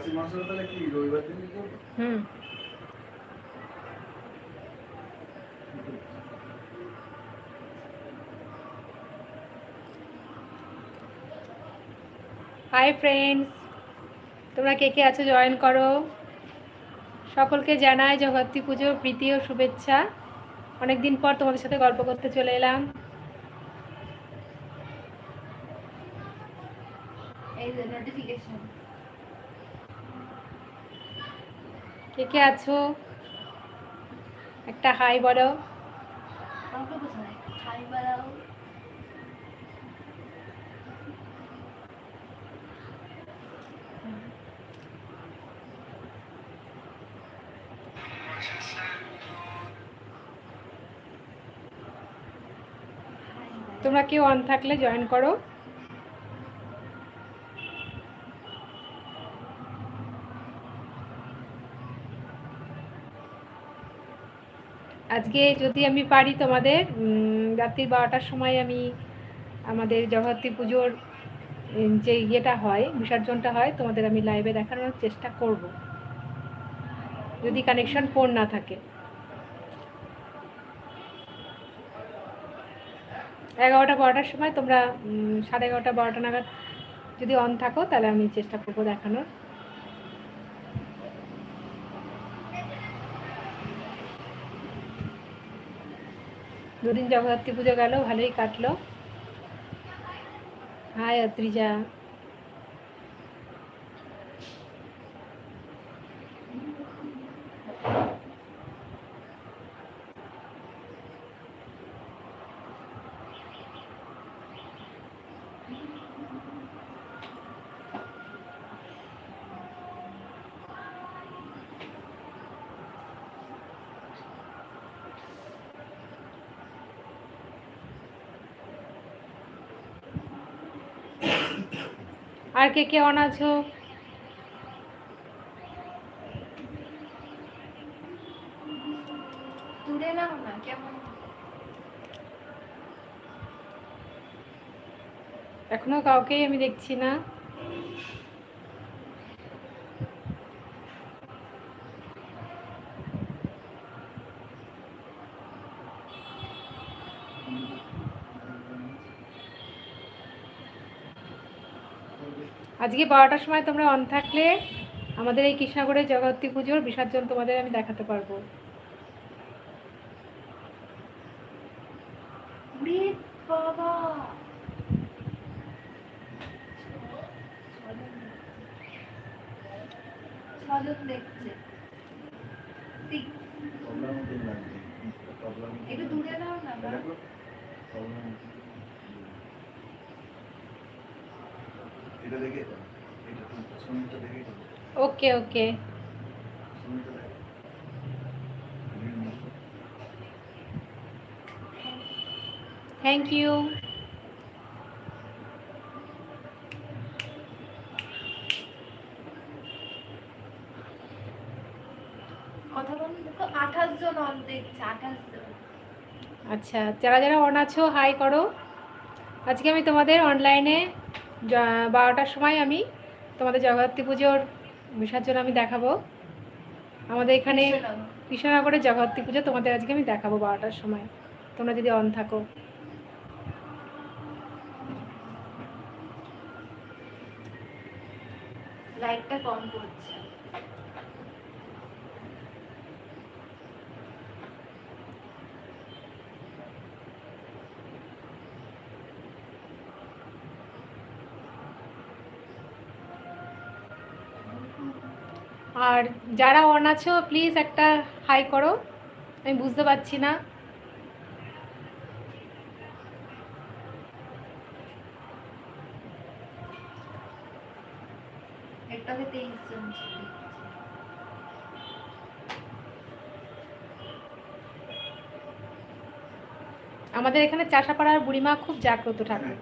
খাসি মাংসটা তাহলে কি রবিবার করব? হুম। হাই ফ্রেন্ডস তোমরা কে কে আছো জয়েন করো? সকলকে জানাই জগত্রী পুজোর প্রীতি ও শুভেচ্ছা। অনেকদিন পর তোমাদের সাথে গল্প করতে চলে এলাম। এই যে নোটিফিকেশন কে কে আছো? একটা হাই বলো। বেড়াও তোমরা কেউ অন থাকলে জয়েন করো। আজকে যদি আমি পারি তোমাদের রাত্রি বারোটার সময় আমি আমাদের জগত্রী পুজোর যে ইয়েটা হয়, বিসর্জনটা হয়, তোমাদের আমি লাইভে দেখানোর চেষ্টা করব। যদি কানেকশন ফোন না থাকে। এগারোটা বারোটার সময় তোমরা সাড়ে এগারোটা বারোটা নাগাদ যদি অন থাকো, তাহলে আমি চেষ্টা করব দেখানোর। দুদিন জগদ্ধাত্রী পুজো গেল ভালোই কাটলো। High অত্রিজা। R K K on আছো? দূরে নাও না কেমন? এখনও কাউকেই আমি দেখছি না। আজকে বারোটার সময় তোমরা অন থাকলে আমাদের এই কৃষ্ণাগড়ের জগত্রী পুজোর বিসর্জন তোমাদের আমি দেখাতে পারব। বাবা! ছজন দেখছে। একটু দূরে নাও না এটা দেখে এটা সুমিতটা দেখে ওকে ওকে। সুমিতটা দেখে থ্যাংক ইউ আচ্ছা যারা যারা অন আছো হাই করো। আজকে আমি তোমাদের অনলাইনে বারোটার সময় আমি তোমাদের জগদ্ধাত্রী পুজোর বিসর্জন আমি দেখাবো। আমাদের এখানে কৃষ্ণনগর। কৃষ্ণনগরের জগদ্ধাত্রী পুজো তোমাদের আজকে আমি দেখাবো বারোটার সময়। তোমরা যদি অন থাকো। লাইটটা কম করছে। আর যারা অন আছো প্লিজ একটা হাই করো। আমি বুঝতে পারছি না। একটাতে তেইশ জন আমাদের এখানে চাষাপাড়ার বুড়িমা খুব জাগ্রত ঠাকুর।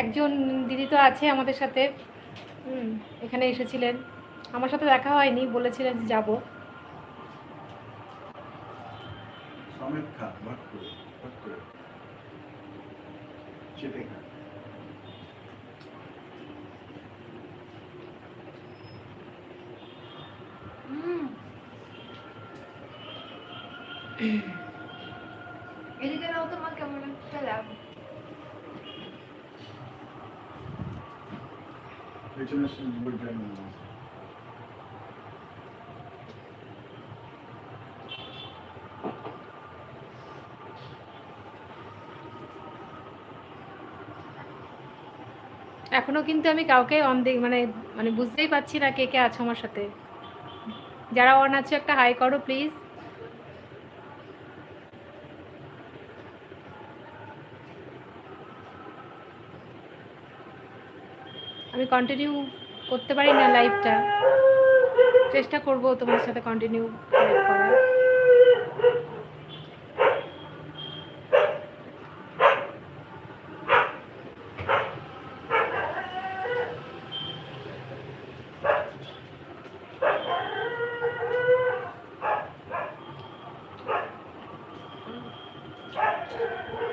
একজন দিদি তো আছে আমাদের সাথে। এখানে এসেছিলেন। আমার সাথে দেখা হয়নি বলেছিলেন যে যাব। এদিকে নাও তোমার কেমন একটা লাগবে পেছনে বলবেন এখনও কিন্তু আমি কাউকে অন মানে মানে বুঝতেই পারছি না কে কে আছো আমার সাথে। যারা অন আছে একটা হাই করো প্লিজ আমি কন্টিনিউ করতে পারি না লাইভটা চেষ্টা করব তোমার সাথে কন্টিনিউ করার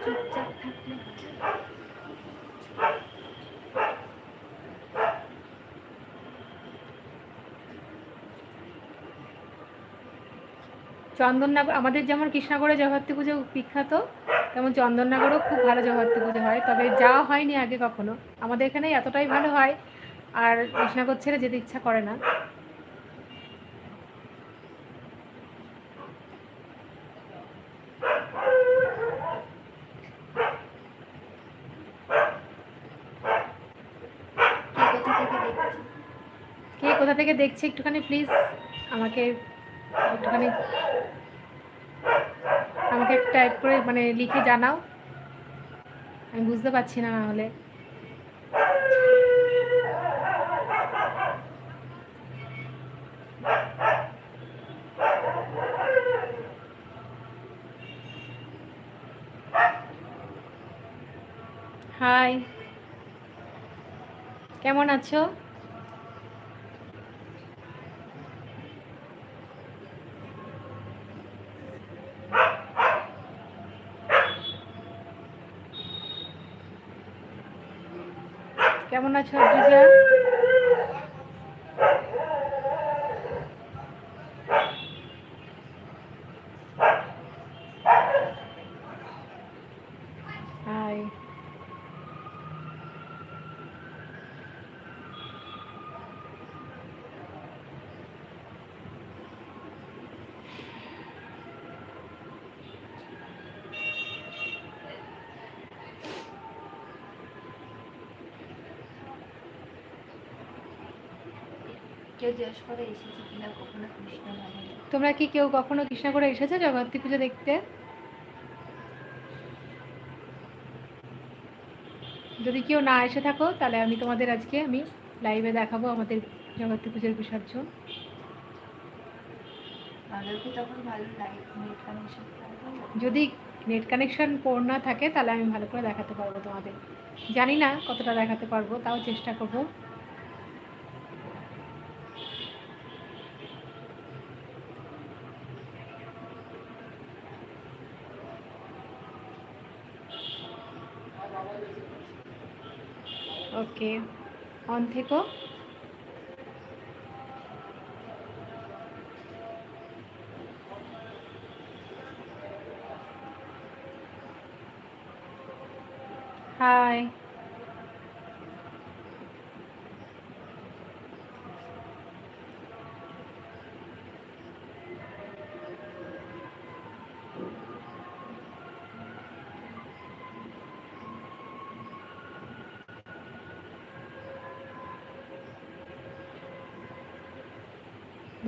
চুপচাপ থাকলে চন্দননগর, আমাদের যেমন কৃষ্ণনগরে জগত্রী পুজো বিখ্যাত, তেমন চন্দননগরেও খুব ভালো জগত্রী পুজো হয়। তবে যাওয়া হয়নি আগে কখনো। আমাদের এখানে এতটাই ভালো হয়, আর কৃষ্ণনগর ছেড়ে যেতে ইচ্ছা করে না। কে কোথা থেকে দেখছে? একটুখানি প্লিজ আমাকে একটুখানি আমাকে টাইপ করে মানে লিখে জানাও। আমি বুঝতে পারছি না না হলে হাই কেমন আছো? কেমন আছো অদ্রিজা হাই কেউ জিজ্ঞেস করে এসেছি কিনা কখনো কৃষ্ণ তোমরা কি কেউ কখনো কৃষ্ণনগরে এসেছ জগত্রী পুজো দেখতে? যদি কেউ না এসে থাকো তাহলে আমি তোমাদের আজকে আমি লাইভে দেখাবো আমাদের জগত্রী পুজোর বিসর্জন। যদি নেট কানেকশন পোর না থাকে তাহলে আমি ভালো করে দেখাতে পারব তোমাদের। জানি না কতটা দেখাতে পারব তাও চেষ্টা করব। ওকে অন থেকো। হাই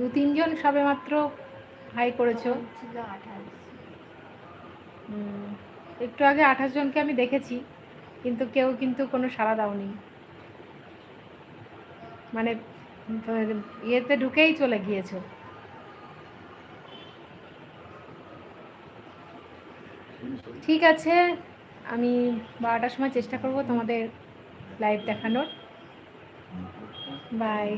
দু তিনজন সবে মাত্র হাই করেছ একটু আগে আঠাশ জনকে আমি দেখেছি কিন্তু কেউ কিন্তু কোনো সাড়া দাওনি। মানে ইয়েতে ঢুকেই চলে গিয়েছো। ঠিক আছে আমি বারোটার সময় চেষ্টা করব তোমাদের লাইভ দেখানোর। বাই